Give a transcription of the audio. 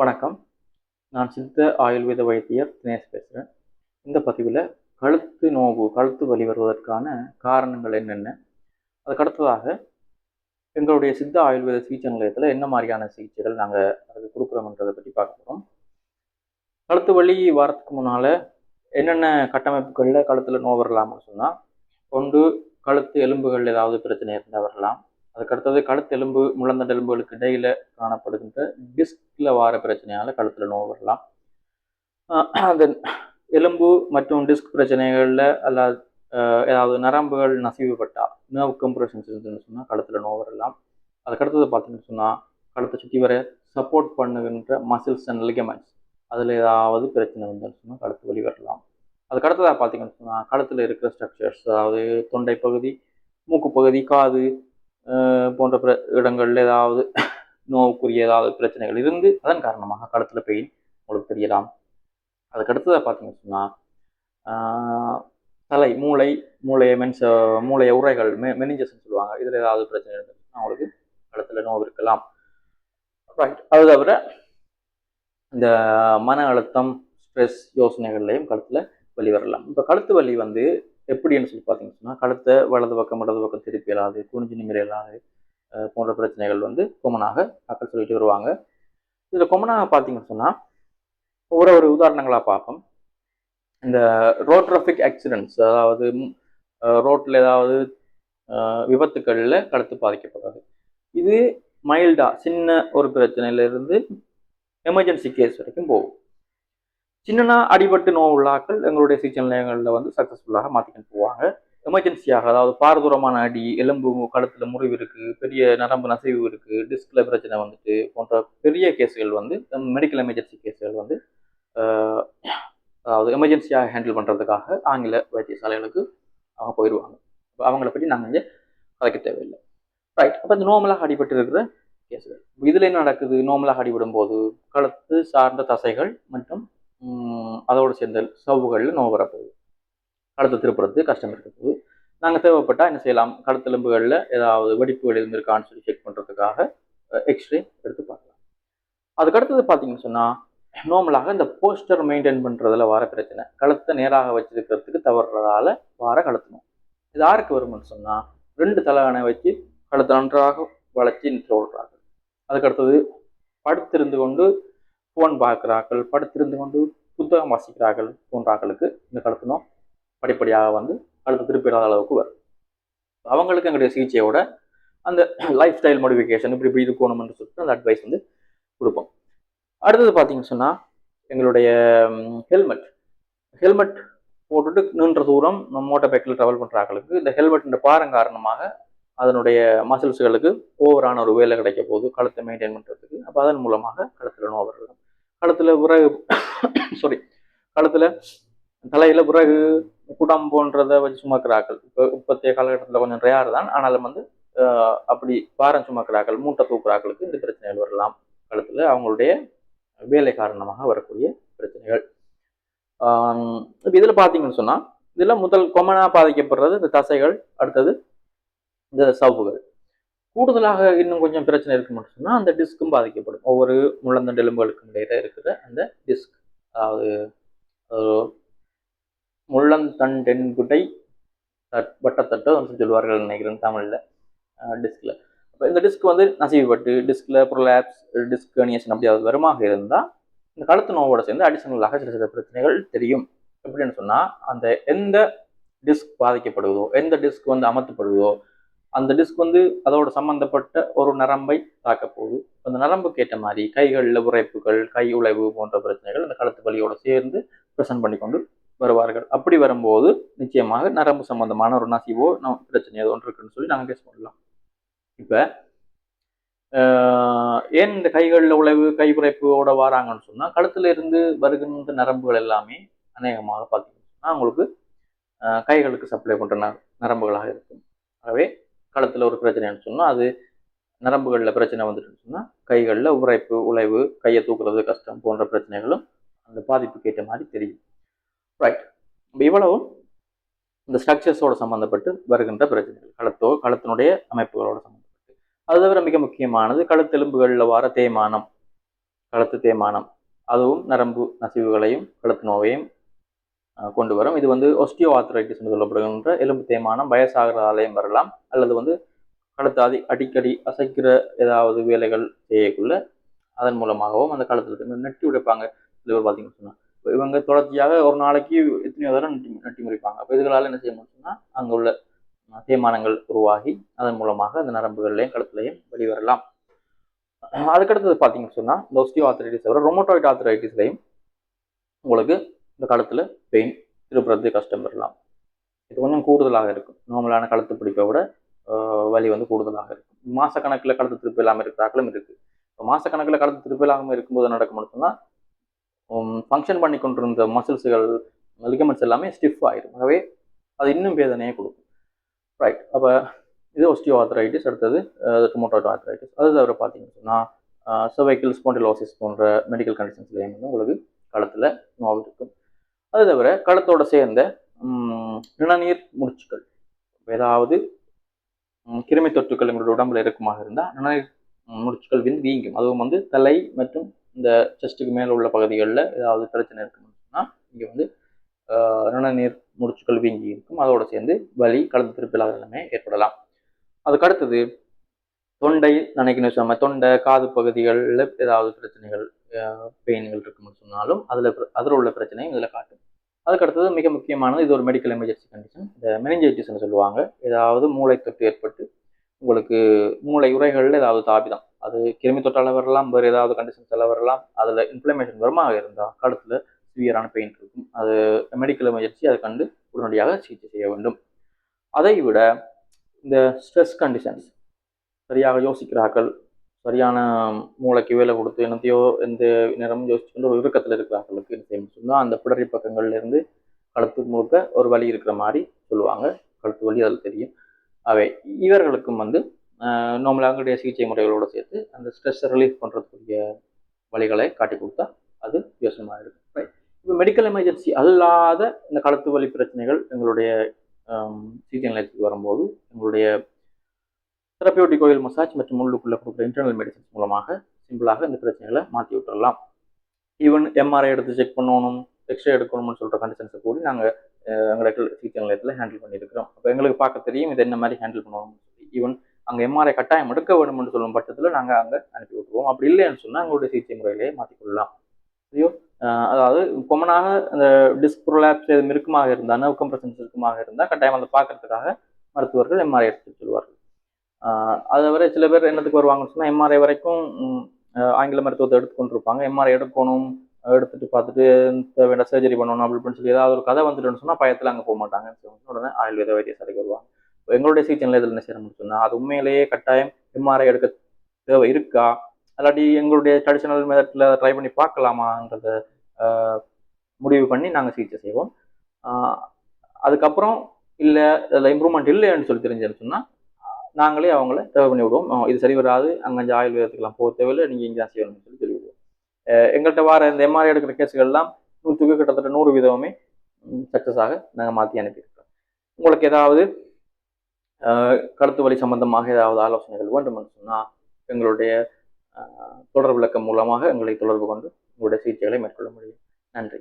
வணக்கம். நான் சித்த ஆயுர்வேத வைத்தியர் தினேஷ் பேசுகிறேன் இந்த பதிவில் கழுத்து நோவு கழுத்து வலி வருவதற்கான காரணங்கள் என்னென்ன? அதுக்கு அடுத்ததாக எங்களுடைய சித்த ஆயுர்வேத சிகிச்சை நிலையத்தில் என்ன மாதிரியான சிகிச்சைகள் நாங்கள் அதுக்கு கொடுக்குறோம்ன்றதை பற்றி பார்க்க போகிறோம் கழுத்து வலி வாரத்துக்கு முன்னால் என்னென்ன கட்டமைப்புகளில் கழுத்தில் நோ வரலாம்னு சொன்னால் ஒன்று கழுத்து எலும்புகள் ஏதாவது பிரச்சனை இருந்தால் வரலாம். அதுக்கடுத்தது கழுத்தெலும்பு முழந்தண்டு எலும்புகளுக்கு இடையில காணப்படுகின்ற டிஸ்கில் வார பிரச்சனையால் கழுத்தில் நோய் வரலாம். ஆஹ் அந்த எலும்பு மற்றும் டிஸ்க் பிரச்சனைகளில் அல்ல ஏதாவது நரம்புகள் நசிவுப்பட்டா நர்வ் கம்ப்ரெஷன்ஸ் இருந்துன்னு சொன்னால் கழுத்தில் நோய் வரலாம். அதுக்கடுத்தது பார்த்தீங்கன்னு சொன்னால் கழுத்தை சுற்றி வர சப்போர்ட் பண்ணுகின்ற மசில்ஸ் அண்ட் லிகமெண்ட்ஸ் அதில் ஏதாவது பிரச்சனை வந்துன்னு சொன்னால் கழுத்து வலி வரலாம். அதுக்கடுத்ததாக பார்த்தீங்கன்னு சொன்னால் கழுத்தில் இருக்கிற ஸ்ட்ரக்சர்ஸ் அதாவது தொண்டை பகுதி மூக்கு பகுதி காது போன்ற பிர இடங்களில் ஏதாவது நோவுக்குரிய ஏதாவது பிரச்சனைகள் இருந்து அதன் காரணமாக கழுத்தில் பெயின் உங்களுக்கு தெரியலாம். அதுக்கடுத்ததாக பார்த்தீங்கன்னு சொன்னால் தலை மூளை மூளையை மென்ச மூளைய உரைகள் மெ மெனிஞ்சஸ்ன்னு சொல்லுவாங்க. இதில் ஏதாவது பிரச்சனை இருந்துச்சுன்னா அவங்களுக்கு கழுத்தில் நோவு இருக்கலாம். ரைட் அது தவிர இந்த மன அழுத்தம் ஸ்ட்ரெஸ் யோசனைகள்லையும் கழுத்தில் வலி வரலாம் இப்போ கழுத்து வலி வந்து எப்படின்னு சொல்லி பார்த்தீங்கன்னு சொன்னால் கழுத்தை வலது பக்கம் இடது பக்கம் திருப்பி இல்லாது குறிஞ்சி நிமிர இல்லாது போன்ற பிரச்சனைகள் வந்து கொமனாக மக்கள் சொல்லிட்டு வருவாங்க. இதில் கொமனாக பார்த்தீங்கன்னு சொன்னால் ஒரு ஒரு உதாரணங்களாக பார்ப்போம். இந்த ரோட் டிராஃபிக் ஆக்சிடென்ட்ஸ் அதாவது ரோட்டில் ஏதாவது விபத்துக்களில் கழுத்து பாதிக்கப்படுறது இது மைல்டாக சின்ன ஒரு பிரச்சனையிலிருந்து எமர்ஜென்சி கேஸ் வரைக்கும் போகும். சின்னனா அடிபட்டு நோய் உள்ளாக்கள் எங்களுடைய சிகிச்சை நிலையங்களில் வந்து சக்ஸஸ்ஃபுல்லாக மாற்றிக்கிட்டு போவாங்க. எமர்ஜென்சியாக அதாவது பாரதூரமான அடி எலும்பு கழுத்தில் முறிவு இருக்குது பெரிய நரம்பு நசைவு இருக்குது டிஸ்கில் பிரச்சனை வந்துட்டு போன்ற பெரிய கேஸுகள் வந்து மெடிக்கல் எமர்ஜென்சி கேஸுகள் வந்து அதாவது எமர்ஜென்சியாக ஹேண்டில் பண்ணுறதுக்காக ஆங்கில வைத்தியசாலைகளுக்கு அவங்க போயிடுவாங்க அப்ப அவங்கள பற்றி நாங்கள் இங்கே கதைக்க தேவையில்லை. ரைட் அப்போ இந்த நோமலாக அடிபட்டு இருக்கிற கேஸுகள். இதில் என்ன நடக்குது? நோமலாக அடிபடும் போது கழுத்து சார்ந்த தசைகள் மற்றும் அதோடு சேர்ந்த சவ்வுகளில் நோவு வரப்போகுது. கழுத்தை திருப்புறது கஷ்டம் இருக்க போகுது நாங்கள் தேவைப்பட்டால் என்ன செய்யலாம்? கடத்தெலும்புகளில் ஏதாவது வெடிப்புகள் இருந்திருக்கான்னு சொல்லி செக் பண்ணுறதுக்காக எக்ஸ்ரே எடுத்து பார்க்கலாம். அதுக்கடுத்தது பார்த்தீங்கன்னு சொன்னால் நார்மலாக இந்த போஸ்டர் மெயின்டைன் பண்ணுறதுல வர பிரச்சனை. கழுத்தை நேராக வச்சிருக்கிறதுக்கு தவறுறதால வர கழுத்தணும். இது யாருக்கு வரும்னு சொன்னால் ரெண்டு தலைவனை வச்சு கழுத்தை நன்றாக வளைச்சி நிற்க விடுறாங்க அதுக்கடுத்தது படுத்திருந்து கொண்டு ஃபோன் பார்க்குறார்கள் படுத்திருந்து கொண்டு புத்தகம் வாசிக்கிறார்கள் போன்றார்களுக்கு இந்த கழுத்து படிப்படியாக வந்து கழுத்து திருப்பிடாத அளவுக்கு வரும். அவங்களுக்கு எங்களுடைய சிகிச்சையோட அந்த லைஃப் ஸ்டைல் மாடிஃபிகேஷன் இப்படி இப்படி இருக்கணும்னு சொல்லிட்டு அந்த அட்வைஸ் வந்து கொடுப்போம். அடுத்தது பார்த்தீங்கன்னு சொன்னால் எங்களுடைய ஹெல்மெட் ஹெல்மெட் போட்டுட்டு நின்ற தூரம் நம்ம மோட்டார் பைக்கில் ட்ராவல் பண்ணுறாங்களுக்கு இந்த ஹெல்மெட்டின் பாரம் காரணமாக அதனுடைய மசில்ஸுகளுக்கு ஓவரான ஒரு வேலை கிடைக்க போகுது. கழுத்தை மெயின்டைன் பண்ணுறதுக்கு அப்போ அதன் மூலமாக கழுத்தில் நோய் கழுத்தில் விறகு சாரி கழுத்தில் தலையில் விறகு குடம் போன்றதை வச்சு சுமக்கிறார்கள். இப்போ இப்பத்திய காலகட்டத்தில் கொஞ்சம் ரேர் தான். ஆனாலும் வந்து அப்படி பாரம் சுமக்கிறார்கள் மூட்டை தூக்குறாக்களுக்கு இந்த பிரச்சனைகள் வரலாம். காலத்தில் அவங்களுடைய வேலை காரணமாக வரக்கூடிய பிரச்சனைகள். இப்போ இதில் பார்த்தீங்கன்னு சொன்னால் இதில் முதல் கொமனாக பாதிக்கப்படுறது இந்த தசைகள் அடுத்தது இந்த சவ்வுகள். கூடுதலாக இன்னும் கொஞ்சம் பிரச்சனை இருக்குன்னு சொன்னால் அந்த டிஸ்க்கும் பாதிக்கப்படும். ஒவ்வொரு முழந்தண்டு எலும்புகளுக்கும் இடையில இருக்கிற அந்த டிஸ்க். அதாவது ஒரு முள்ளந்தண்டென்குடை தட் வட்டத்தட்டு சொல்லுவார்கள் நினைக்கிறேன் தமிழில். டிஸ்கில். இப்போ இந்த டிஸ்க் வந்து நசிவுப்பட்டு டிஸ்கில் ப்ரொலாப்ஸ் டிஸ்க் அனியேஷன் அப்படி அது வருமாக இருந்தால் இந்த கழுத்து நோவோட சேர்ந்து அடிஷனலாக சில சில பிரச்சனைகள் தெரியும். எப்படின்னு சொன்னால் அந்த எந்த டிஸ்க் பாதிக்கப்படுவதோ எந்த டிஸ்க் வந்து அமர்த்தப்படுவதோ அந்த டிஸ்க் வந்து அதோட சம்பந்தப்பட்ட ஒரு நரம்பை தாக்க போகுது. அந்த நரம்புக்கு ஏற்ற மாதிரி கைகளில் உரைப்புகள் கை உழைவு போன்ற பிரச்சனைகள் அந்த கழுத்து வலியோடு சேர்ந்து ப்ரெசன்ட் பண்ணி கொண்டு வருவார்கள். அப்படி வரும்போது நிச்சயமாக நரம்பு சம்பந்தமான ஒரு நசிவோ நம் பிரச்சனையோ ஒன்று இருக்குன்னு சொல்லி நாங்கள் கேஸ் பண்ணலாம். இப்போ ஏன் இந்த கைகளில் உழைவு கை உரைப்போட வராங்கன்னு சொன்னால் கழுத்துல இருந்து வருகின்ற நரம்புகள் எல்லாமே அநேகமாக பார்த்தீங்கன்னா உங்களுக்கு கைகளுக்கு சப்ளை பண்ணுற ந நரம்புகளாக இருக்கும். ஆகவே களத்தில் ஒரு பிரச்சனைன்னு சொன்னால் அது நரம்புகளில் பிரச்சனை வந்துட்டுன்னு சொன்னால் கைகளில் உரைப்பு உழைவு கையை தூக்குறது கஷ்டம் போன்ற பிரச்சனைகளும் அந்த பாதிப்புக்கு ஏற்ற மாதிரி தெரியும். ரைட் இப்போ இவ்வளவும் இந்த ஸ்ட்ரக்சர்ஸோட சம்மந்தப்பட்டு வருகின்ற பிரச்சனைகள் களத்தோ கழுத்தினுடைய அமைப்புகளோட சம்மந்தப்பட்டு அது தவிர மிக முக்கியமானது களத்தெலும்புகளில் வர தேய்மானம் கழுத்து தேய்மானம். அதுவும் நரம்பு நசிவுகளையும் கழுத்து நோயையும் கொண்டு வரும். இது வந்து ஒஸ்டியோ ஆர்த்தரைட்டிஸ் என்று சொல்லப்படுகின்ற எலும்பு தேய்மானம் வயசாகிறதாலையும் வரலாம். அல்லது வந்து கழுத்து அதி அடிக்கடி அசைக்கிற ஏதாவது வேலைகள் செய்யக்குள்ள அதன் மூலமாகவும் அந்த காலத்தில் நெட்டி உடைப்பாங்க. சில பேர் பார்த்தீங்கன்னு சொன்னால் இவங்க தொடர்ச்சியாக ஒரு நாளைக்கு எத்தனையோ தடவை நட்டி நட்டி முறிப்பாங்க. அப்போ இதுகளால் என்ன செய்ய முடியும்னா அங்கே உள்ள அஹ், தேய்மானங்கள் உருவாகி அதன் மூலமாக அந்த நரம்புகள்லையும் கழுத்துலையும் வெளிவரலாம். அதுக்கடுத்தது பார்த்தீங்கன்னு சொன்னால் இந்த ஒஸ்டியோ ஆத்திரைட்டிஸ் தவிர ரொமோட்டாய்ட் ஆத்திரைட்டிஸ்லையும் உங்களுக்கு இந்த காலத்தில் பெயின் திருப்புறது கஷ்டம் பெறலாம். இது கொஞ்சம் கூடுதலாக இருக்கும். நார்மலான கழுத்து பிடிப்பை விட வலி வந்து கூடுதலாக இருக்கும். மாதக்கணக்கில் கழுத்து திருப்பி இல்லாமல் இருக்கிறாக்களும் இருக்குது இப்போ மாதக்கணக்கில் கழுத்து திருப்பி இல்லாமல் இருக்கும்போது நடக்கும் சொன்னால் ஃபங்க்ஷன் பண்ணி கொண்டிருந்த மசில்ஸுகள் லிகமெண்ட்ஸ் எல்லாமே ஸ்டிஃப் ஆயிடும் ஆகவே அது இன்னும் வேதனையை கொடுக்கும். ரைட் அப்போ இது ஒஸ்டியோ ஆர்த்தரைட்டிஸ் அடுத்தது டொமோட்டோ ஆர்த்தரைட்டிஸ் அது தவிர பார்த்தீங்கன்னு சொன்னால் cervical ஸ்பாண்டிலோசிஸ் போன்ற மெடிக்கல் கண்டிஷன்ஸ்லேயும் வந்து உங்களுக்கு களத்தில் நோவு இருக்கும். அது தவிர களத்தோட சேர்ந்த நிணநீர் முடிச்சுக்கள். ஏதாவது கிருமி தொற்றுக்கள் எங்களோட உடம்புல இருக்குமாக இருந்தால் நிணநீர் முடிச்சுக்கள் வந்து வீங்கும். அதுவும் வந்து தலை மற்றும் இந்த செஸ்ட்டுக்கு மேலே உள்ள பகுதிகளில் ஏதாவது பிரச்சனை இருக்குன்னு சொன்னால் இங்கே வந்து நிணநீர் முடிச்சுக்கள் வீங்கி இருக்கும். அதோடு சேர்ந்து வலி கலந்து திருப்பிலாக எல்லாமே ஏற்படலாம். அதுக்கு அடுத்தது தொண்டை நினைக்கணும் சொன்ன தொண்டை காது பகுதிகளில் ஏதாவது பிரச்சனைகள் பெயின்கள் இருக்குன்னு சொன்னாலும் அதில் அதில் உள்ள பிரச்சனையும் இதில் காட்டும். அதுக்கு அடுத்தது மிக முக்கியமானது இது ஒரு மெடிக்கல் எமர்ஜென்சி கண்டிஷன் இந்த மெனிஞ்சைட்டிஸ்னு சொல்லுவாங்க. ஏதாவது மூளை தொற்று ஏற்பட்டு உங்களுக்கு மூளை உரைகளில் ஏதாவது தாபிதம். அது கிருமி தொற்றால் வரலாம் வேறு ஏதாவது கண்டிஷன்ஸால வரலாம் அதில் இன்ஃப்ளமேஷன் வருமாக இருந்தால் கழுத்தில் சிவியரான பெயின் இருக்கும். அது மெடிக்கல் எமர்ஜென்சி அதை கண்டு உடனடியாக சிகிச்சை செய்ய வேண்டும். அதை விட இந்த ஸ்ட்ரெஸ் கண்டிஷன்ஸ் சரியாக யோசிக்கிறார்கள் சரியான மூளைக்கு வேலை கொடுத்து என்னத்தையோ எந்த நேரமும் யோசிச்சு ஒரு இறுக்கத்தில் இருக்கிறார்களுக்கு என்ன சொன்னால் அந்த பிடரி பக்கங்கள்லேருந்து கழுத்து முழுக்க ஒரு வலி இருக்கிற மாதிரி சொல்லுவாங்க. கழுத்து வலி அதில் தெரியும். அவை இவர்களுக்கும் வந்து நார்மலாக சிகிச்சை முறைகளோடு சேர்த்து அந்த ஸ்ட்ரெஸ்ஸை ரிலீஃப் பண்ணுறதுக்குரிய வழிகளை காட்டி கொடுத்தா அது யோசனமாக இருக்கும். ரைட் இப்போ மெடிக்கல் எமர்ஜென்சி அல்லாத இந்த கழுத்து வலி பிரச்சனைகள் எங்களுடைய சிகிச்சை நிலையத்துக்கு வரும்போது எங்களுடைய தெரப்பியோட்டிக் கோயில் மசாஜ் மற்றும் உள்ளுக்குள்ளே கொடுக்குற இன்டர்னல் மெடிசன்ஸ் மூலமாக சிம்பிளாக இந்த பிரச்சனைகளை மாற்றி விட்டுறலாம். ஈவன் எம்ஆர்ஐ எடுத்து செக் பண்ணணும் எக்ஸ்ரே எடுக்கணும்னு சொல்கிற கண்டிஷன்ஸை கூடி நாங்கள் எங்களுடைய சிகிச்சை நிலையத்தில் ஹேண்டில் பண்ணியிருக்கிறோம். அப்போ எங்களுக்கு பார்க்க தெரியும் இது என்ன மாதிரி ஹேண்டில் பண்ணணும்னு சொல்லி. ஈவன் அங்கே எம்ஆர்ஐ கட்டாயம் எடுக்க வேணும்னு சொல்லும் பட்சத்தில் நாங்கள் அங்கே அனுப்பி விட்டுருவோம். அப்படி இல்லைன்னு சொன்னால் எங்களுடைய சிகிச்சை முறையிலேயே மாற்றிக்கொள்ளலாம் ஐயோ அதாவது கொமனாக அந்த டிஸ்க் ப்ரொலாப்ஸ் எதுவும் இருக்குமாக இருந்தால் நவ் கம்ப்ரஷன்ஸ் இருக்குமாக இருந்தால் கட்டாயம் அதை பார்க்கறதுக்காக மருத்துவர்கள் எம்ஆர்ஐ எடுத்து சொல்லுவார்கள். அதை தவிர சில பேர் என்னத்துக்கு வருவாங்கன்னு சொன்னால் எம்ஆர்ஐ வரைக்கும் ஆங்கில மருத்துவத்தை எடுத்துக்கொண்டு இருப்பாங்க எம்ஆர்ஐ எடுக்கணும் எடுத்துட்டு பார்த்துட்டு தேவையான சர்ஜரி பண்ணணும் அப்படி சொல்லி ஏதாவது ஒரு கதை வந்துட்டுன்னு சொன்னால் பயத்தில் அங்கே போக மாட்டாங்க. உடனே ஆயுர்வேத வைத்தியசாலைக்கு வருவாங்க. எங்களுடைய சிகிச்சை நிலையத்தில் என்ன செய்யணும்னு சொன்னால் அது உண்மையிலேயே கட்டாயம் எம்ஆர்ஐ எடுக்க தேவை இருக்கா? அல்லாட்டி எங்களுடைய ட்ரெடிஷ்னல் மெத்தடில் ட்ரை பண்ணி பார்க்கலாமான்றத முடிவு பண்ணி நாங்கள் சிகிச்சை செய்வோம். அதுக்கப்புறம் இல்லை அதில் இம்ப்ரூவ்மெண்ட் இல்லைன்னு சொல்லி தெரிஞ்சுன்னு சொன்னால் நாங்களே அவங்கள தேவை பண்ணி விடுவோம். இது சரி வராது. அங்கே அஞ்சு ஆயுர்வேதத்துக்குலாம் போக தேவையில்லை. நீங்கள் இங்கே தான் செய்யணும்னு சொல்லி சொல்லி விடுவோம். எங்கள்கிட்ட வர இந்த எம்ஆர்ஐ எடுக்கிற கேஸுகள்லாம் நூற்றுக்கு கிட்டத்தட்ட நூறு விதமே சக்ஸஸாக நாங்கள் மாற்றி அனுப்பியிருக்கிறோம். உங்களுக்கு ஏதாவது கழுத்து வலி சம்பந்தமாக ஏதாவது ஆலோசனைகள் வேண்டும்னு சொன்னால் எங்களுடைய தொடர் விளக்கம் மூலமாக எங்களை தொடர்பு கொண்டு உங்களுடைய சிகிச்சைகளை மேற்கொள்ள முடியும். நன்றி.